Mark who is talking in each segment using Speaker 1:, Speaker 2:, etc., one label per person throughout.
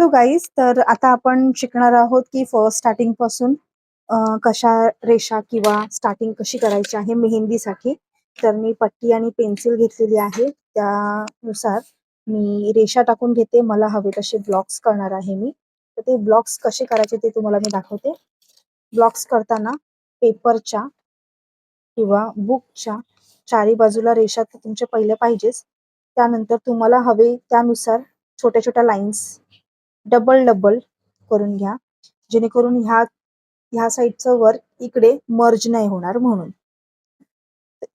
Speaker 1: Hello guys तर आता आपण शिकणार आहोत की फर्स्ट स्टार्टिंगपासून कशा रेषा किंवा स्टार्टिंग कशी करायची आहे मेहंदीसाठी. तर मी पट्टी आणि पेन्सिल घेतलेली आहे. त्यानुसार मी रेषा टाकून घेते. मला हवे तसे ब्लॉक्स करणार आहे मी. तर ते ब्लॉक्स कसे करायचे ते तुम्हाला मी दाखवते. ब्लॉक्स करताना पेपरच्या किंवा बुकच्या चारी बाजूला रेषा तुमच्या पहिले पाहिजेच त्यानंतर तुम्हाला हवे त्यानुसार छोट्या छोट्या लाईन्स डबल डबल करून घ्या. जेणेकरून ह्या ह्या साईडचं वर्क इकडे मर्ज नाही होणार म्हणून.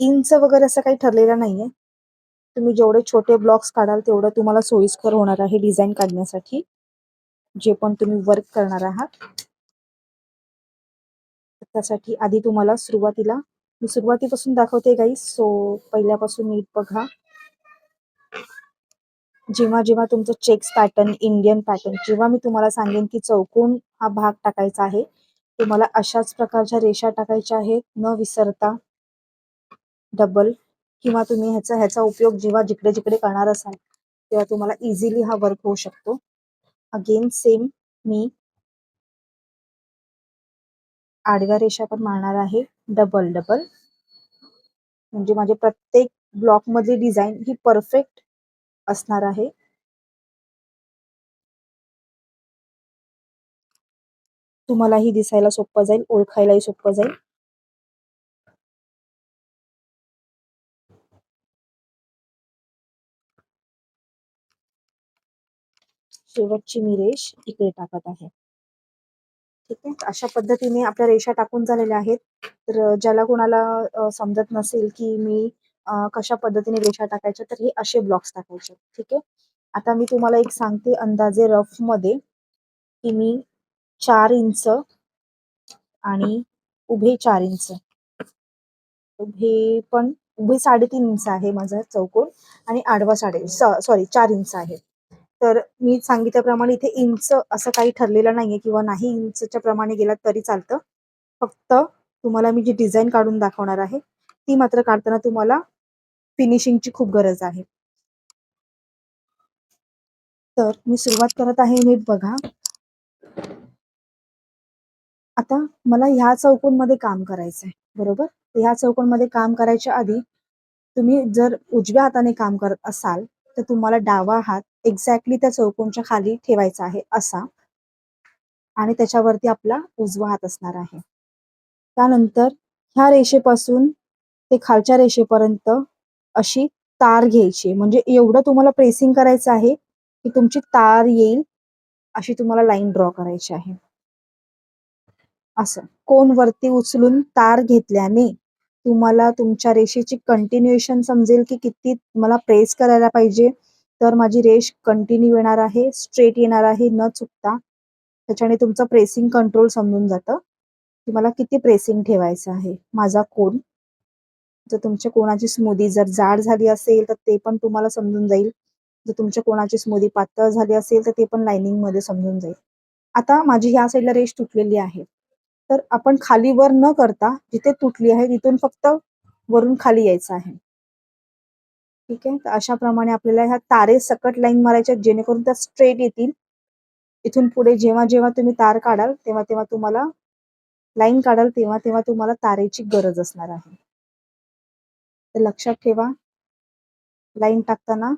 Speaker 1: इंच वगैरे असं काही ठरलेलं नाहीये. तुम्ही जेवढे छोटे ब्लॉक्स काढाल तेवढं तुम्हाला सोयीस्कर होणार आहे डिझाईन काढण्यासाठी. जे पण तुम्ही वर्क करणार आहात. त्यासाठी आधी तुम्हाला सुरुवातीला मी सुरुवातीपासून दाखवते गाई सो पहिल्यापासून नीट बघा. जेव्हा जेव्हा तुमचं चेक्स पॅटर्न इंडियन पॅटर्न जेव्हा मी तुम्हाला सांगेन की चौकोन हा भाग टाकायचा आहे तुम्हाला अशाच प्रकारच्या रेषा टाकायच्या आहेत. न विसरता डबल किंवा तुम्ही ह्याचा ह्याचा उपयोग जेव्हा जिकडे जिकडे करणार असाल तेव्हा तुम्हाला इझिली हा वर्क होऊ शकतो. अगेन सेम मी आडव्या रेषा पण मारणार आहे. डबल डबल म्हणजे माझे प्रत्येक ब्लॉक मधली डिझाईन ही परफेक्ट असणार आहे. तुम्हालाही दिसायला सोपं जाईल ओळखायलाही सोपं जाईल. शेवटची मी रेष इकडे टाकत आहे. ठीक आहे अशा पद्धतीने आपल्या रेषा टाकून झालेल्या आहेत. तर ज्याला कोणाला समजत नसेल की मी कशा पद्धतीने रेषा टाकायच्या तर हे असे ब्लॉक्स टाकायचे ठीक आहे? आता मी तुम्हाला एक सांगते अंदाजे रफमध्ये की मी चार इंच आणि उभे चार इंच. उभे पण उभे साडेतीन इंच आहे माझा चौकोन आणि आडवा साडे सॉरी चार इंच आहे. तर मी सांगितल्याप्रमाणे इथे इंच असं काही ठरलेलं नाहीये किंवा नाही इंचच्या प्रमाणे गेलात तरी चालतं. फक्त तुम्हाला मी जी डिझाईन काढून दाखवणार आहे ती मात्र काढताना तुम्हाला फिनिशिंगची खूप गरज आहे. तर मी सुरुवात करत आहे नीट बघा. आता मला ह्या चौकोनमध्ये काम करायचंय बरोबर? तर ह्या चौकोनमध्ये काम करायच्या आधी तुम्ही जर उजव्या हाताने काम करत असाल तर तुम्हाला डावा हात एक्झॅक्टली त्या चौकोनच्या खाली ठेवायचा आहे असा. आणि त्याच्यावरती आपला उजवा हात असणार आहे. त्यानंतर ह्या रेषेपासून ते खालच्या रेषेपर्यंत अशी तार घ्यायची. म्हणजे एवढं तुम्हाला प्रेसिंग करायचं आहे की तुमची तार येईल अशी तुम्हाला लाईन ड्रॉ करायची आहे. असं. कोण वरती उचलून तार घेतल्याने तुम्हाला तुमच्या रेषेची कंटिन्युएशन समजेल की किती मला प्रेस करायला पाहिजे. तर माझी रेष कंटिन्यू येणार आहे स्ट्रेट येणार आहे न चुकता. त्याच्याने तुमचं प्रेसिंग कंट्रोल समजून जातं. की मला किती प्रेसिंग ठेवायचं आहे? माझा कोण जर तुमच्या कोणाची स्मूदी जर जाड झाली असेल तर ते पण तुम्हाला समजून जाईल. जर तुमच्या कोणाची स्मूदी पातळ झाली असेल तर ते पण लाइनिंगमध्ये समजून जाईल. आता माझी ह्या साईडला रेष तुटलेली आहे. तर आपण खाली वर न करता जिथे तुटली आहे तिथून फक्त वरून खाली यायचं आहे. ठीक आहे? तर अशा प्रमाणे आपल्याला ह्या तारे सकट लाईन मारायच्या जेणेकरून त्या स्ट्रेट येतील. इथून पुढे जेव्हा जेव्हा तुम्ही तार काढाल तेव्हा तेव्हा तुम्हाला लाईन काढाल तेव्हा तेव्हा तुम्हाला तारेची गरज असणार आहे. तर लक्षात ठेवा. लाईन टाकताना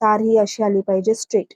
Speaker 1: तार ही अशी आली पाहिजे स्ट्रेट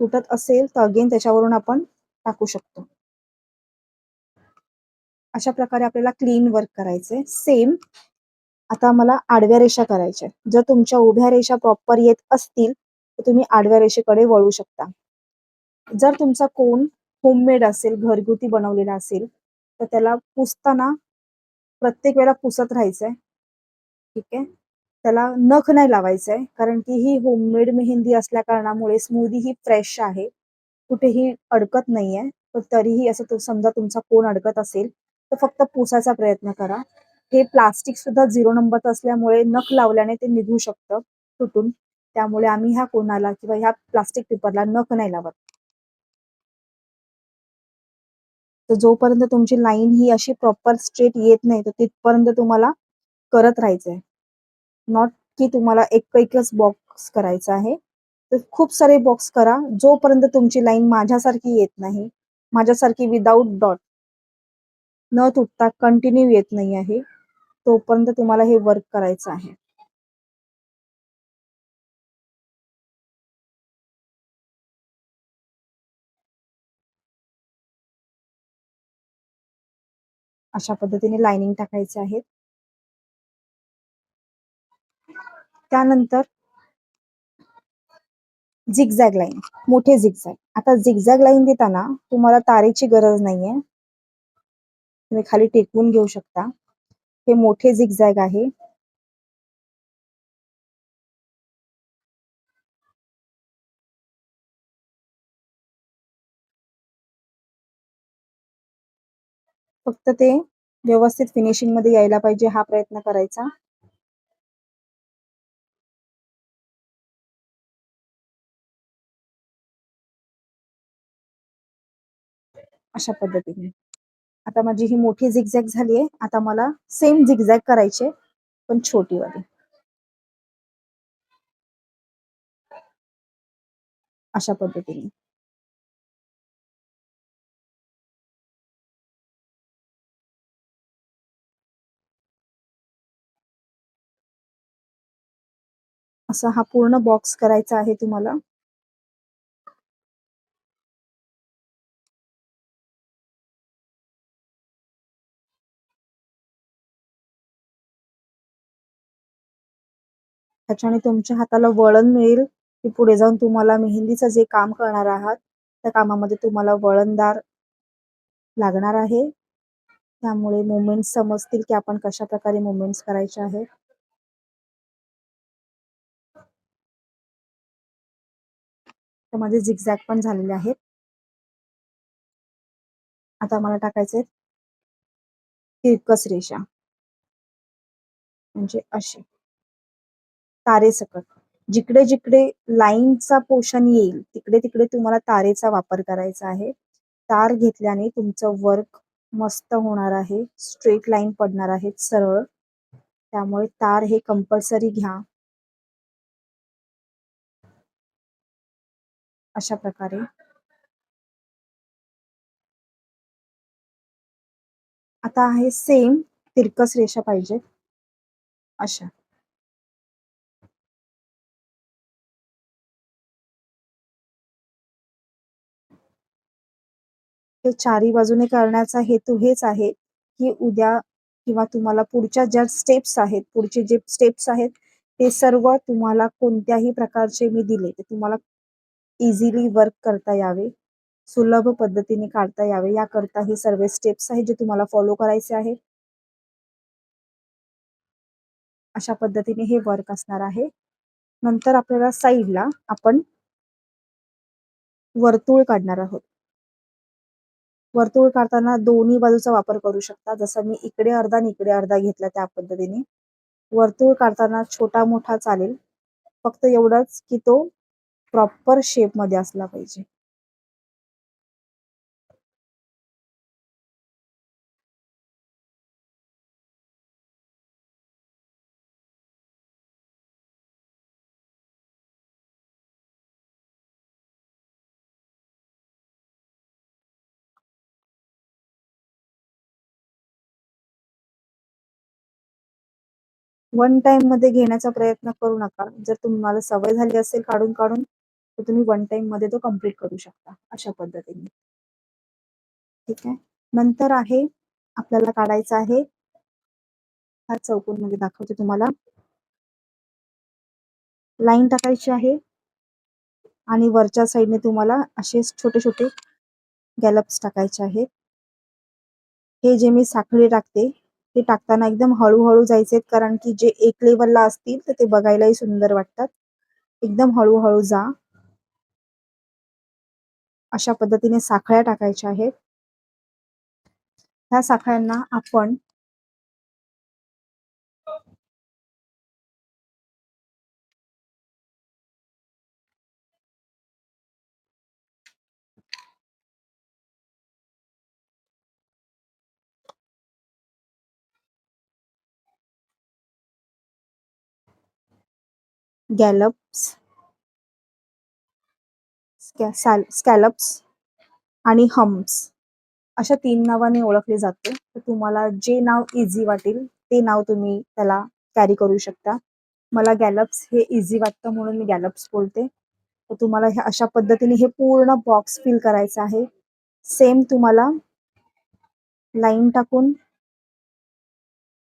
Speaker 1: तुटत असेल तर अगेन त्याच्यावरून आपण टाकू शकतो. अशा प्रकारे आपल्याला क्लीन वर्क करायचंय. सेम आता मला आडव्या रेषा करायच्या जर तुमच्या उभ्या रेषा प्रॉपर येत असतील तर तुम्ही आडव्या रेषेकडे वळू शकता. जर तुमचा कोण होममेड असेल घरगुती बनवलेला असेल तर त्याला पुसताना प्रत्येक वेळेला पुसत राहायचंय. ठीक आहे? त्याला नख नाही लावायचंय कारण की ही होममेड मेहंदी असल्या कारणामुळे स्मूदी ही फ्रेश आहे. कुठेही अडकत नाहीये पण तरीही असं तो समजा तुमचा कोण अडकत असेल तर फक्त पुसायचा प्रयत्न करा. हे प्लास्टिक सुद्धा झिरो नंबर असल्यामुळे नख लावल्याने ते निघू शकतं तुटून. त्यामुळे आम्ही ह्या कोणाला किंवा ह्या प्लास्टिक पेपरला नख नाही लावत. तर जोपर्यंत तुमची लाईन ही अशी प्रॉपर स्ट्रेट येत नाही तर तिथपर्यंत तुम्हाला करत राहायचंय. नॉट की तुम्हाला एक एकच बॉक्स करायचा आहे. तर खूप सारे बॉक्स करा. जोपर्यंत तुमची लाईन माझ्यासारखी येत नाही माझ्यासारखी विदाऊट डॉट न तुटता कंटिन्यू येत नाही आहे तोपर्यंत तुम्हाला हे वर्क करायचं आहे. अशा पद्धतीने लाइनिंग टाकायचे आहेत. त्यानंतर झिगझॅग लाईन मोठे झिगझॅग आता झिगझॅग लाईन देताना तुम्हाला तारेची गरज नाहीये. तुम्ही खाली टेकवून घेऊ शकता. हे मोठे झिगझॅग आहे. फक्त ते व्यवस्थित फिनिशिंगमध्ये यायला पाहिजे हा प्रयत्न करायचा. अशा पद्धतीने. आता माझी ही मोठी झिगझॅग झाली आहे. आता मला सेम झिगझॅग करायचे पण छोटी वाली अशा पद्धतीने. असा हा पूर्ण बॉक्स करायचा आहे तुम्हाला. त्याच्याने तुमच्या हाताला वळण मिळेल की पुढे जाऊन तुम्हाला मेहंदीचं जे काम करणार आहात त्या कामामध्ये तुम्हाला वळणदार लागणार आहे. त्यामुळे मुवमेंट्स समजतील की आपण कशा प्रकारे मुवमेंट्स करायचे आहेत. माझे झिगझॅग पण झालेले आहेत. आता मला टाकायचे तिरकस रेषा. म्हणजे असे तारेसकट जिकडे जिकडे लाईनचा पोषण येईल तिकडे तिकडे तुम्हाला तारेचा वापर करायचा आहे. तार घेतल्याने तुमचं वर्क मस्त होणार आहे. स्ट्रेट लाईन पडणार आहेत सरळ. त्यामुळे तार हे कंपल्सरी घ्या. अशा प्रकारे. आता आहे सेम तिरकस रेषा पाहिजे. अशा. हे चारी बाजूने करण्याचा हेतू हेच आहे की उद्या किंवा तुम्हाला पुढच्या ज्या स्टेप्स आहेत पुढचे जे स्टेप्स आहेत ते सर्व तुम्हाला कोणत्याही प्रकारचे मी दिले. ते तुम्हाला इझिली वर्क करता यावे. सुलभ पद्धतीने काढता यावे. याकरता हे सर्व स्टेप्स आहेत जे तुम्हाला फॉलो करायचे आहे अशा पद्धतीने हे वर्क असणार आहे. नंतर आपल्याला साईडला आपण वर्तुळ काढणार आहोत. वर्तुळ काढताना दोन्ही बाजूचा वापर करू शकता. जसं मी इकडे अर्धा आणि इकडे अर्धा घेतला त्या पद्धतीने. वर्तुळ काढताना छोटा मोठा चालेल. फक्त एवढंच की तो प्रॉपर शेपमध्ये असला पाहिजे. वन टाइममध्ये घेण्याचा प्रयत्न करू नका. जर तुम्हाला सवय झाली असेल काढून काढून तर तुम्ही वन टाइममध्ये तो कंप्लीट करू शकता अशा पद्धतीने. ठीक आहे? नंतर आहे आपल्याला काढायचा आहे. हा चौकोनमध्ये दाखवते तुम्हाला. लाईन टाकायची आहे. आणि वरच्या साईडने तुम्हाला असे छोटे छोटे गॅलप्स टाकायचे आहेत. हे जे मी साखळी टाकते ते टाकताना एकदम हळूहळू जायचे कारण की जे एक लेवलला असतील तर ते बघायलाही सुंदर वाटतात. एकदम हळूहळू जा. अशा पद्धतीने साखळ्या टाकायच्या आहेत. ह्या साखळ्यांना आपण गॅलप्स स्कॅलप्स आणि हम्स अशा तीन नावाने ओळखले जाते. तर तुम्हाला जे नाव इझी वाटेल ते नाव तुम्ही त्याला कॅरी करू शकता. मला गॅलप्स हे इझी वाटतं म्हणून मी गॅलप्स बोलते तर तुम्हाला ह्या अशा पद्धतीने हे पूर्ण बॉक्स फिल करायचं आहे. सेम तुम्हाला लाईन टाकून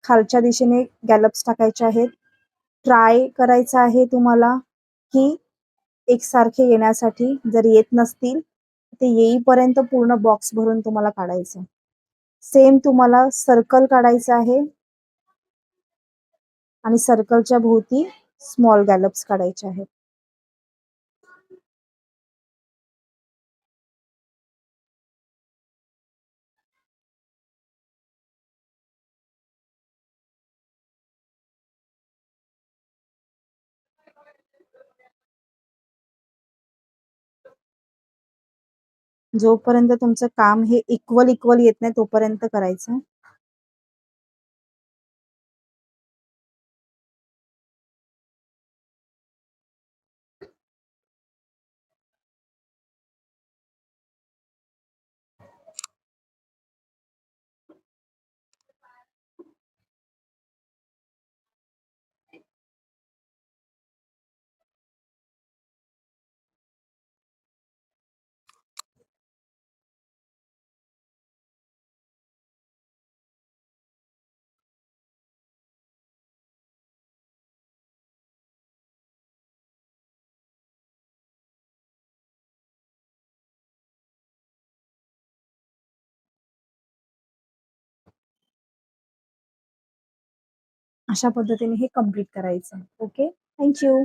Speaker 1: खालच्या दिशेने गॅलप्स टाकायचे आहेत. ट्राय करायचं आहे तुम्हाला की एकसारखे येण्यासाठी जर येत नसतील ते येईपर्यंत पूर्ण बॉक्स भरून तुम्हाला काढायचं. सेम तुम्हाला सर्कल काढायचं आहे. आणि सर्कलच्या भोवती स्मॉल गॅलप्स काढायचे आहेत. जोपर्यंत तुमचं काम हे इक्वल इक्वल येत नाही तोपर्यंत करायचं. अशा पद्धतीने हे कंप्लीट करायचं. Okay thank you